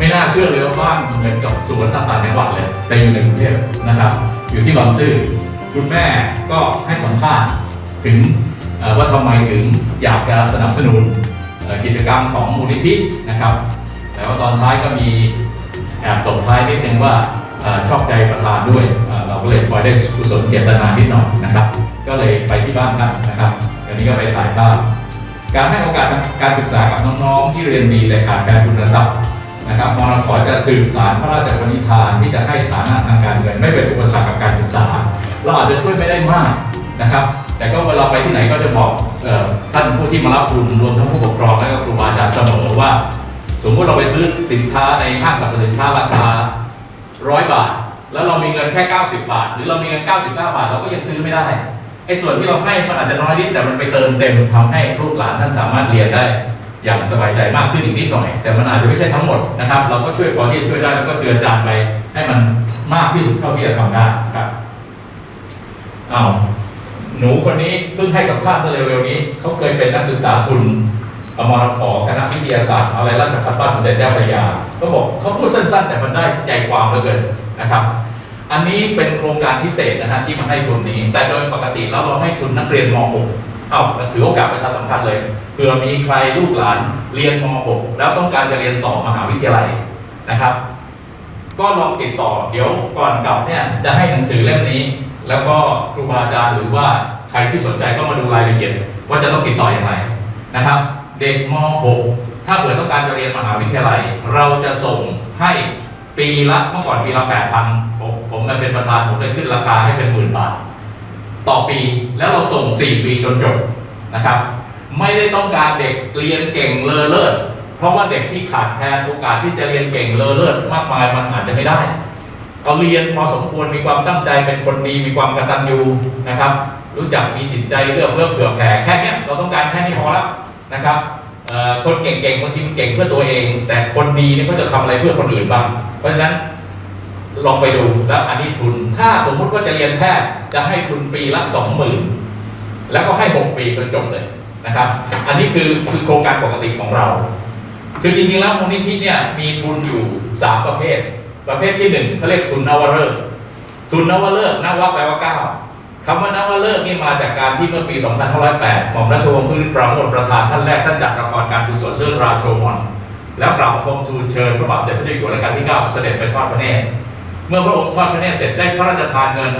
ไม่น่าเชื่อเลยว่าบ้านเหมือนกับสวนต่างๆจังหวัดเลย แต่อยู่ในกรุงเทพนะครับ อยู่ที่บางซื่อคุณแม่ก็ให้สัมภาษณ์ถึงว่าทำไมถึงอยากจะสนับสนุนกิจกรรมของมูลนิธินะครับ แต่ว่าตอนท้ายก็มีแอบตบท้ายนิดนึงว่าอชอบใจประธานด้วย เราก็เลยคอยได้กุศลเจตนานิดหน่อยนะครับ ก็เลยไปที่บ้านท่านนะครับอันนี้ก็ไปถ่ายภาพการให้โอกาสทางการศึกษากับน้องๆที่เรียนดีแต่ขาดการทุนทรัพย์ นะครับมนขอจะสืบสารพระราชปณิธานที่จะให้ฐานะทางการเงินไม่เป็นอุปสรรคกับการศึกษา เราอาจจะช่วยไม่ได้มากนะครับ แต่ก็เวลาไปที่ไหนก็จะบอกออท่านผู้ที่มารับทุนรวมทั้งผู้ปกครองและก็ครูบาอาจารย์เสมอว่า สมมติเราไปซื้อสินค้าในห้างสรรพสินค้าราคาร้อยบาท แล้วเรามีเงินแค่ 90 บาท หรือเรามีเงิน 99 บาท เราก็ยังซื้อไม่ได้ไอ้ส่วนที่เราให้มันอาจจะน้อยนิดแต่มันไปเติมเต็มทำให้ลูกหลานท่านสามารถเรียนได้ อย่างสบายใจมากขึ้นอีกนิดหน่อย แต่มันอาจจะไม่ใช่ทั้งหมดนะครับ เราก็ช่วยพอที่จะช่วยได้แล้วก็เจือจานไปให้มันมากที่สุดเท่าที่จะทำได้ครับอ้าวหนูคนนี้เพิ่งให้สัมภาษณ์เมื่อเร็วๆนี้เขาเคยเป็นนักศึกษาทุนอมรขอคณะวิทยาศาสตร์อะไรราชภัฏบ้านสมเด็จเจ้าพระยาก็บอกเขาพูดสั้น ๆ แต่มันได้ใจความเหลือเกินนะครับ อันนี้เป็นโครงการพิเศษนะฮะที่มาให้ทุนนี้ แต่โดยปกติแล้วเราให้ทุนนักเรียนม .6 อ้าถือโอกาสประชาสัมพันธ์เลยเผื่อมีใครลูกหลานเรียนม .6 แล้วต้องการจะเรียนต่อมหาวิทยาลัยนะครับ ก็ลองติดต่อเดี๋ยวก่อนกลับเนี่ยจะให้หนังสือเล่มนี้ แล้วก็ครูบาอาจารย์หรือว่าใครที่สนใจก็มาดูรายละเอียดว่าจะต้องติดต่ออย่างไรนะครับ เด็กม .6 ถ้าเกิดต้องการจะเรียนมหาวิทยาลัย เราจะส่งให้ปีละเมื่อก่อนปีละ8,000ผมผมเป็นประธานผมเลยขึ้นราคาให้เป็นหมื่นบาท ต่อปีแล้วเราส่ง 4 ปีจนจบนะครับ ไม่ได้ต้องการเด็กเรียนเก่งเลอเลิศเพราะว่าเด็กที่ขาดแคลนโอกาสที่จะเรียนเก่งเลอเลิศมากมายมันอาจจะไม่ได้ก็เรียนพอสมควรมีความตั้งใจเป็นคนดีมีความกตัญญูนะครับ รู้จักมีจิตใจเอื้อเฟื้อเผื่อแผ่แค่เนี้ยเราต้องการแค่นี้พอแล้วนะครับคนเก่งๆบางทีมันเก่งเพื่อตัวเอง แต่คนดีเนี่ยเขาจะทำอะไรเพื่อคนอื่นบ้างเพราะฉะนั้น ลองไปดูแล้วอันนี้ทุน ถ้าสมมุติว่าจะเรียนแพทย์จะให้ทุนปีละสองหมื่นแล้วก็ให้หกปีจนจบเลยนะครับ อันนี้คือคือโครงการปกติของเรา คือจริงๆแล้วมูลนิธิเนี่ยมีทุนอยู่สามประเภท ประเภทที่หนึ่งเขาเรียกทุนนวฤกษ์ทุนนวฤกษ์นวะแปลว่าเก้าคำว่านวฤกษ์นี่มาจากการที่เมื่อปี 2508 หม่อมราชวงศ์พื้นปราโมทประธานท่านแรกท่านจัดละครการกุศลเรื่องราโชมอนแล้วกล่าวบังคมทูลเชิญพระบาทเด็จพระเจ้าอยู่หัวรัชกาลที่ 9 เสด็จไปทอดพระเนตร เมื่อพระองค์ทอดพระเนตรเสร็จได้พระราชทานเงิน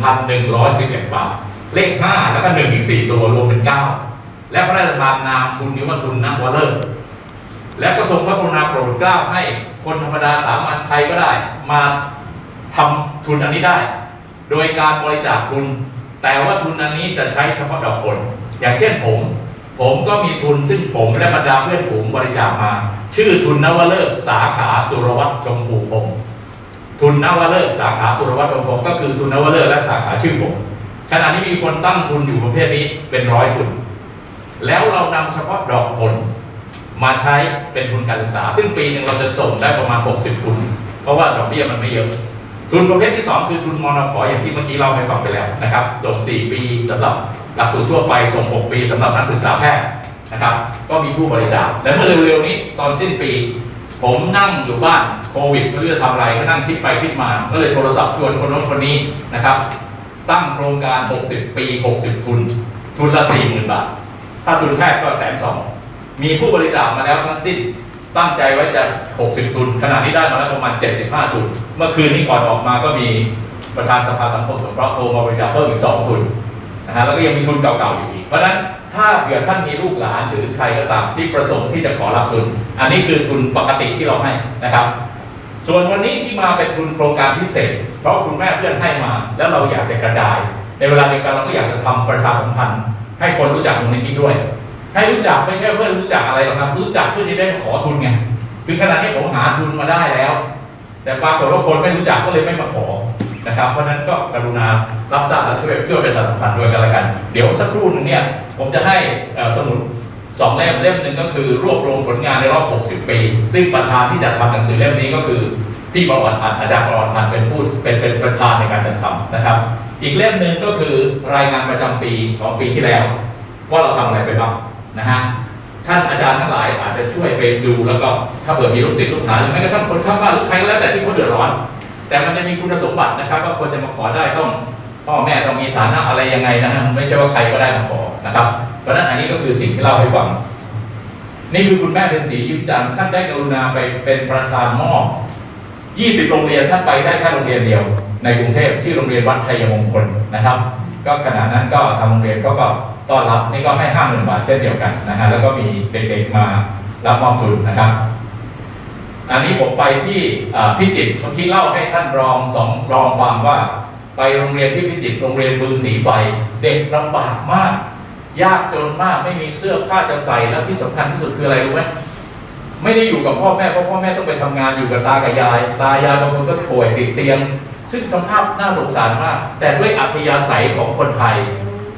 51,111 บาท เลข 5 แล้วก็ 1 อีก 4 ตัวรวมเป็น 9 และพระราชทานนามทุนนี้ว่าทุนนักวอลเลอร์และก็ทรงพระกรุณาโปรดเกล้าให้คนธรรมดาสามัญใครก็ได้ มาทำทุนอันนี้ได้ โดยการบริจาคทุน แต่ว่าทุนอันนี้จะใช้เฉพาะดอกผล อย่างเช่นผม ผมก็มีทุนซึ่งผมและบรรดาเพื่อนฝูงบริจาคมา ชื่อทุนนวเลิกษ์สาขาสุรวัตรชมพูพงศ์ ทุนนวเลิกษ์สาขาสุรวัตรชมพูพงศ์ก็คือทุนนวเลิกษ์และสาขาชื่อผม ขณะนี้มีคนตั้งทุนอยู่ประเภทนี้เป็นร้อยทุน แล้วเรานำเฉพาะดอกผลมาใช้เป็นทุนการศึกษา ซึ่งปีหนึ่งเราจะส่งได้ประมาณ 60ทุน เพราะว่าดอกเบี้ยมันไม่เยอะ ทุนประเภทที่ 2 คือทุนมนขออย่างที่เมื่อกี้เราให้ฟังไปแล้วนะครับ ส่ง 4 ปีสำหรับหลักสูตรทั่วไป ส่ง 6 ปีสำหรับนักศึกษาแพทย์นะครับ ก็มีผู้บริจาค และเมื่อเร็วๆนี้ตอนสิ้นปี ผมนั่งอยู่บ้าน โควิดไม่รู้จะทำอะไรก็นั่งคิดไปคิดมา ก็เลยโทรศัพท์ชวนคนโน้นคนนี้นะครับ ตั้งโครงการ 60 ปี 60 ทุน ทุนละ 40,000 บาท ถ้าทุนแพทย์ก็แสนสองมีผู้บริจาคมาแล้วทั้งสิ้น ตั้งใจไว้จะ 60 ทุน ขณะนี้ได้มาแล้วประมาณ 75 ทุน เมื่อคืนนี้ก่อนออกมาก็มีประธานสภาสังคมสงเคราะห์โทรมาบริจาคเพิ่มอีก 2 ทุนนะฮะแล้วก็ยังมีทุนเก่าๆอยู่อีก เพราะฉะนั้นถ้าเผื่อท่านมีลูกหลานหรือใครก็ตามที่ประสงค์ที่จะขอรับทุน อันนี้คือทุนปกติที่เราให้นะครับ ส่วนวันนี้ที่มาเป็นทุนโครงการพิเศษ เพราะคุณแม่เพื่อนให้มา แล้วเราอยากจะกระจาย ในเวลาเดียวกันเราก็อยากจะทำประชาสัมพันธ์ ให้คนรู้จักมูลนิธิด้วย ให้รู้จักไม่ใช่เพื่อนรู้จักอะไรหรอกครับ รู้จักเพื่อที่ได้มาขอทุนไงคือขณะนี้ผมหาทุนมาได้แล้ว แต่ปรากฏว่าคนไม่รู้จักก็เลยไม่มาขอนะครับ เพราะนั้นก็กรุณารับทราบและช่วยช่วยประชาสัมพันธ์ด้วยกันละกัน เดี๋ยวสักครู่หนึงเนี่ยผมจะให้สมุด สองเล่มเล่มหนึ่งก็คือรวบรวมผลงานในรอบ 60 ปี ซึ่งประธานที่จัดทำหนังสือเล่มนี้ก็คือพี่ประวัติพันธ์อาจารย์ประวัติพันธ์เป็นผู้เป็นเป็นประธานในการจัดทำนะครับ อีกเล่มหนึ่งก็คือรายงานประจำปีของปีที่แล้ว ว่าเราทำอะไรไปบ้างนะฮะท่านอาจารย์ทั้งหลายอาจจะช่วยไปดูแล้วก็ถ้าเผื่อมีลูกศิษย์ลูกหาหรือแม้กระทั่งคนข้างบ้านหรือใครก็แล้วแต่ที่เขาเดือดร้อน แต่มันจะมีคุณสมบัตินะครับว่าคนจะมาขอได้ต้องพ่อแม่ต้องมีฐานะอะไรยังไงนะฮะไม่ใช่ว่าใครก็ได้มาขอนะครับ เพราะนั้นอันนี้ก็คือสิ่งที่เล่าให้ฟัง นี่คือคุณแม่เป็นศรียิ้มจันทร์ท่านได้กรุณาไปเป็นประธานมอบ 20 โรงเรียนท่านไปได้แค่โรงเรียนเดียว ในกรุงเทพชื่อโรงเรียนวัดชัยมงคลนะครับ ก็ขณะนั้นก็ทางโรงเรียนเขาก็ต้อนรับนี่ก็ให้ห้าหมื่นบาทเช่นเดียวกันนะฮะแล้วก็มีเด็กๆมารับมอบทุนนะครับ อันนี้ผมไปที่อ่าพิจิตรเมื่อกี้เล่าให้ท่านรองสองรองฟังว่า ไปโรงเรียนที่พิจิตรโรงเรียนบึงสีไฟ เด็กลำบากมาก ยากจนมากไม่มีเสื้อผ้าจะใส่แล้วที่สำคัญที่สุดคืออะไรรู้ไหมไม่ได้อยู่กับพ่อแม่เพราะพ่อแม่ต้องไปทำงานอยู่กับตากับยาย ตายายบางคนก็ป่วยติดเตียง ซึ่งสภาพน่าสงสารมาก แต่ด้วยอัธยาศัยของคนไทย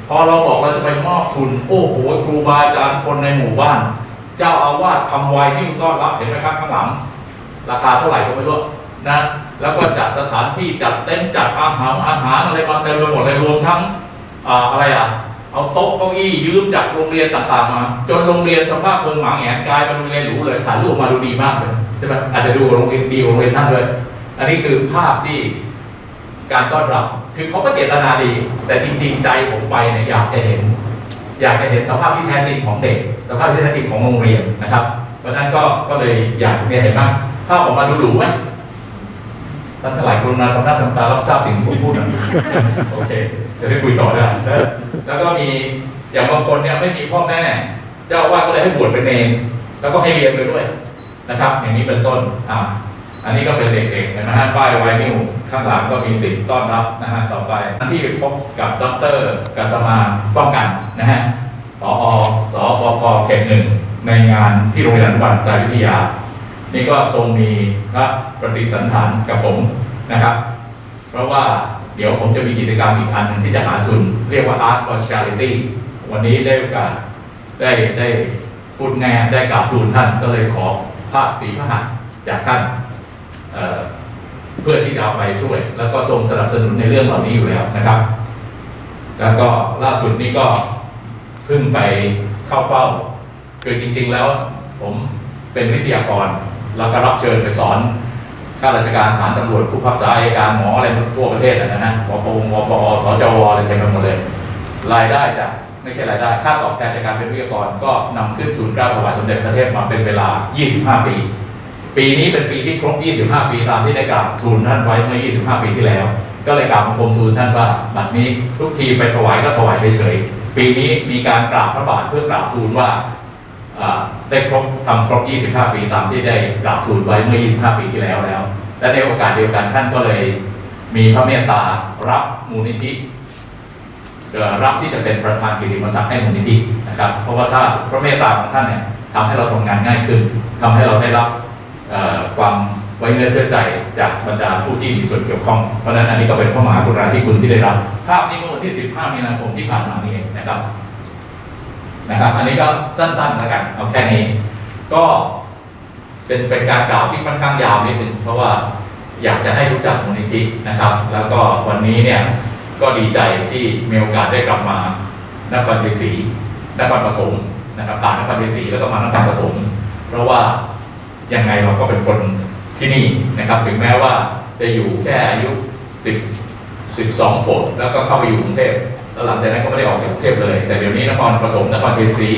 พอเราบอกเราจะไปมอบทุน โอ้โหครูบาอาจารย์คนในหมู่บ้าน เจ้าอาวาสทำไวนิ่งต้อนรับเห็นไหมครับข้างหลัง ราคาเท่าไหร่ก็ไม่รู้นะแล้วก็จัดสถานที่จัดเต็นท์จัดอาหารอาหารอะไรมาเต็มไปหมดเลยรวมทั้งออะไรอะ เอาโต๊ะเก้าอี้ยืมจากโรงเรียนต่างๆมา จนโรงเรียนสภาพเพิงหมางแหงกลายเป็นโรงเรียนหรูเลยถ่ายรูปมาดูดีมากเลยใช่ไหมอาจจะดูโรงเรียนดีกว่าโรงเรียนท่านด้วยอันนี้คือภาพที่การต้อนรับ คือเขาก็เจตนาดี แต่จริง ๆ ใจผมไปเนี่ยอยากจะเห็น อยากจะเห็นสภาพที่แท้จริงของเด็ก สภาพที่แท้จริงของโรงเรียนนะครับเพราะนั้นก็ก็เลยอยากเนี่ยเห็นไหมภาพออกมาดูหรูไหมท่านทั้งหลายกรุณาทำหน้าทำตารับทราบสิ่งที่ผมพูดนะโอเค จะได้คุยต่อได้แล้วก็มีอย่างบางคนเนี่ยไม่มีพ่อแม่ เจ้าอาว่าสก็เลยให้บวชเป็นเนรแล้วก็ให้เรียนไปด้วยนะครับ อย่างนี้เป็นต้นอ่าอันนี้ก็เป็นเด็กๆนะฮะป้ายไวนิวข้างหลังก็มีติดต้อนรับนะฮะต่อไปที่พบกับดรกัสมาป้องกันนะฮะปอสปพเขตหนึ่งในงานที่โรงเรียนอนุบาลไตรวิทยา นี่ก็ทรงมีพระปฏิสันฐานกับผมนะครับ เพราะว่า เดี๋ยวผมจะมีกิจกรรมอีกอันนึงที่จะหาทุน เรียกว่า Art for Charity วันนี้ได้โอกาสได้ได้พูดงานได้กราบทูลท่านก็เลยขอภาพฝีพระหัตถ์จากท่านเเพื่อที่จะเอาไปช่วย แล้วก็ทรงสนับสนุนในเรื่องเหล่านี้อยู่แล้วนะครับ แล้วก็ล่าสุดนี้ก็เพิ่งไปเข้าเฝ้า คือจริง ๆ แล้วผมเป็นวิทยากร แล้วก็รับเชิญไปสอน ข้าราชการทหารตำรวจผู้พักษาอัยการหมออะไรทั่วประเทศนะฮะวปววปอสจวอะไรเต็มไปหมดเลย รายได้จากไม่ใช่รายได้ ค่าตอบแทนจากการเป็นวิทยากรก็นำขึ้นทุนเกล้าถวายสมเด็จพระเทพมาเป็นเวลา 25 ปี ปีนี้เป็นปีที่ครบ 25 ปีตามที่ได้กราบทูลท่านไว้เมื่อ 25 ปีที่แล้ว ก็เลยกราบบังคมทูลท่านว่าบัดนี้ทุกทีไปถวายก็ถวายเฉยๆ ปีนี้มีการกราบพระบาทเพื่อกราบทูลว่า ได้ครบทำครบ 25 ปีตามที่ได้กราบทูลไว้เมื่อ 25 ปีที่แล้วแล้ว และในโอกาสเดียวกันท่านก็เลยมีพระเมตตารับมูลนิธิเอ่อรับที่จะเป็นประธานกิติมศักดิ์ให้มูลนิธินะครับ เพราะว่าถ้าพระเมตตาของท่านเนี่ยทำให้เราทำงานง่ายขึ้นทำให้เราได้รับความไว้เนื้อเชื่อใจจากบรรดาผู้ที่มีส่วนเกี่ยวข้อง เพราะฉะนั้นอันนี้ก็เป็นพระมหากรุณาธิคุณที่ได้รับ ภาพนี้เมื่อวันที่ 15 มีนาคมที่ผ่านมานี่เองนะครับ นะครับ อันนี้ก็สั้นๆแล้วกันเอาแค่นี้ ก็เป็นเป็นการกล่าวที่ค่อนข้างยาวนิดนึงเพราะว่าอยากจะให้รู้จักมูลนิธินะครับ แล้วก็วันนี้เนี่ยก็ดีใจที่มีโอกาสได้กลับมานครชัยศรีนครปฐมนะครับผ่านนครชัยศรีแล้วก็มานครปฐมเพราะว่ายังไงเราก็เป็นคนที่นี่นะครับ ถึงแม้ว่าจะอยู่แค่อายุ 10 12ขวบแล้วก็เข้าไปอยู่กรุงเทพ แล้วหลังจากนั้นก็ไม่ได้ออกจากกรุงเทพเลย แต่เดี๋ยวนี้นครปฐมนครเชัยศรี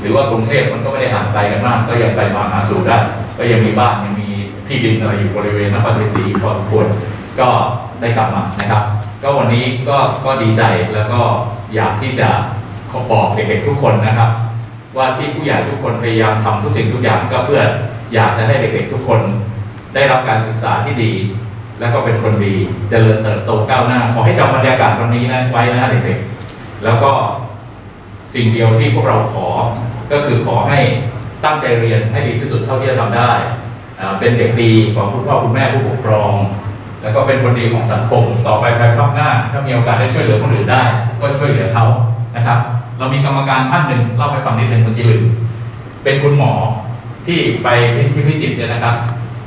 หรือว่ากรุงเทพมันก็ไม่ได้ห่างไกลกันมาก ก็ยังไปมาหาสู่ได้ก็ยังมีบ้านยังมีที่ดินอะไรอยู่บริเวณนครเชัยศรีพอสมควรก็ได้กลับมานะครับ ก็วันนี้ก็ก็ดีใจแล้วก็อยากที่จะขอบอกเด็กๆทุกคนนะครับ ว่าที่ผู้ใหญ่ทุกคนพยายามทำทุกสิ่งทุกอย่างก็เพื่ออยากจะให้เด็กๆทุกคน ได้รับการศึกษาที่ดี แล้วก็เป็นคนดีเจริญเติบโตก้าวหน้า ขอให้จำบรรยากาศวันนี้นะไว้นะเด็กๆ แล้วก็สิ่งเดียวที่พวกเราขอ ก็คือขอให้ตั้งใจเรียนให้ดีที่สุดเท่าที่จะทำได้ เป็นเด็กดีของคุณพ่อคุณแม่ผู้ปกครอง แล้วก็เป็นคนดีของสังคม ต่อไปภายภาคหน้า ถ้ามีโอกาสได้ช่วยเหลือคนอื่นได้ ก็ช่วยเหลือเขานะครับ เรามีกรรมการท่านหนึ่งเล่าให้ฟังนิดหนึ่งคุณจิลืมเป็นคุณหมอที่ไปที่พิจิตรเนี่ยนะครับ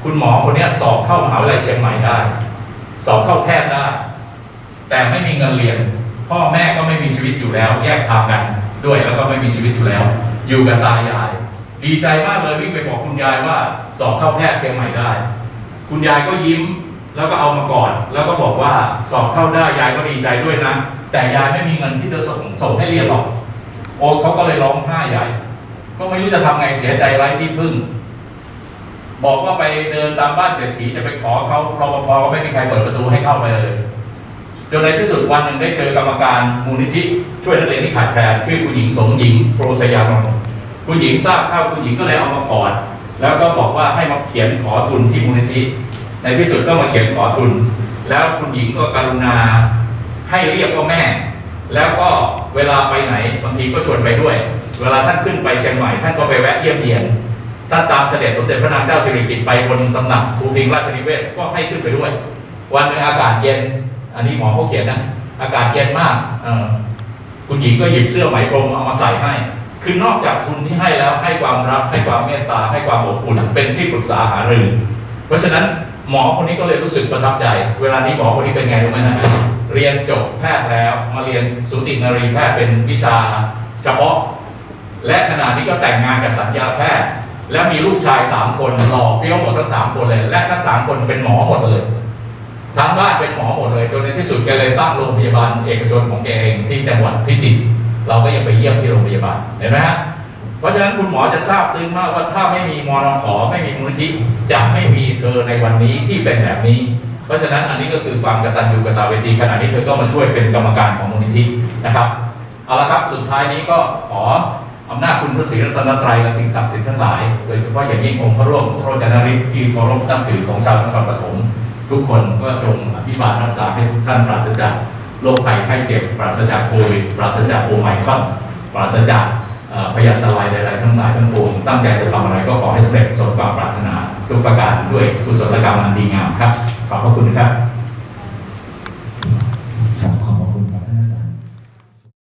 คุณหมอคนนี้สอบเข้ามหาวิทยาลัยเชียงใหม่ได้ สอบเข้าแพทย์ได้ แต่ไม่มีเงินเรียน พ่อแม่ก็ไม่มีชีวิตอยู่แล้ว แยกทางกันด้วยแล้วก็ไม่มีชีวิตอยู่แล้ว อยู่กับตายาย ดีใจมากเลยวิ่งไปบอกคุณยายว่าสอบเข้าแพทย์เชียงใหม่ได้ คุณยายก็ยิ้มแล้วก็เอามากอดแล้วก็บอกว่าสอบเข้าได้ยายก็ดีใจด้วยนะ แต่ยายไม่มีเงินที่จะส่งส่งให้เรียนหรอก โอ๊ตเขาก็เลยร้องไห้ใหญ่ ก็ไม่รู้จะทำไงเสียใจไร้ที่พึ่ง บอกว่าไปเดินตามบ้านเศรษฐีจะไปขอเขารปภก็ไม่มีใครเปิดประตูให้เข้าไปเลยจนในที่สุดวันหนึ่งได้เจอกรรมการมูลนิธิช่วยนักเรียนที่ขาดแคลนชื่อคุณหญิงสมหญิงโปรสยามนคุณหญิงทราบเข้าคุณหญิงก็เลยเอามากอดแล้วก็บอกว่าให้มาเขียนขอทุนที่มูลนิธิ ในที่สุดก็มาเขียนขอทุน แล้วคุณหญิงก็กรุณาให้เรียกว่าแม่ แล้วก็เวลาไปไหนบางทีก็ชวนไปด้วย เวลาท่านขึ้นไปเชียงใหม่ท่านก็ไปแวะเยี่ยมเยียน ท่านตามเสด็จสมเด็จพระนางเจ้าสิริกิติ์ไปบนตำหนักภูพิงราชนิเวศก็ให้ขึ้นไปด้วย วันนึงอากาศเย็น อันนี้หมอเขาเขียนนะ อากาศเย็นมากคุณหญิงก็หยิบเสื้อไหมพรมเอามาใส่ให้ คือนอกจากทุนที่ให้แล้วให้ความรักให้ความเมตตาให้ความอบอุ่นเป็นที่ปรึกษาหารือ เพราะฉะนั้นหมอคนนี้ก็เลยรู้สึกประทับใจ เวลานี้หมอคนนี้เป็นไงรู้ไหมฮะเรียนจบแพทย์แล้วมาเรียนสูตินรีแพทย์เป็นวิชาเฉพาะ และขณะนี้ก็แต่งงานกับสัญญาแพทย์ และมีลูกชายสามคนหล่อเฟี้ยวหมดทั้งสามคนเลย และทั้งสามคนเป็นหมอหมดเลยทั้งบ้านเป็นหมอหมดเลยจนในที่สุดแกเลยตั้งโรงพยาบาลเอกชนของแกเองที่จังหวัดพิจิตรเราก็ยังไปเยี่ยมที่โรงพยาบาลเห็นไหมฮะเพราะฉะนั้นคุณหมอจะทราบซึ้งมากว่าถ้าไม่มีมอนขอไม่มีมูลนิธิจะไม่มีเธอในวันนี้ที่เป็นแบบนี้ เพราะฉะนั้นอันนี้ก็คือความกตัญญูกตเวทีขณะนี้เธอก็มาช่วยเป็นกรรมการของมูลนิธินะครับเอาละครับสุดท้ายนี้ก็ขอ อำนาจคุณพระศรีรัตนตรัยและสิ่งศักดิ์สิทธิ์ทั้งหลาย โดยเฉพาะอย่างยิ่งองค์พระร่วงโรจนฤทธิ์ที่เคารพนับถือของชาวนครปฐมทุกคนก็จงอภิบาลรักษาให้ทุกท่านปราศจากโรคภัยไข้เจ็บ ปราศจากโควิด ปราศจากโอไมครอนปราศจากพยาธิอะไรใดๆทั้งหลายทั้งปวงตั้งใจจะทำอะไรก็ขอให้สำเร็จสมความปรารถนาทุกประการด้วยกุศลกรรมอันดีงามครับ ขอบพระคุณครับ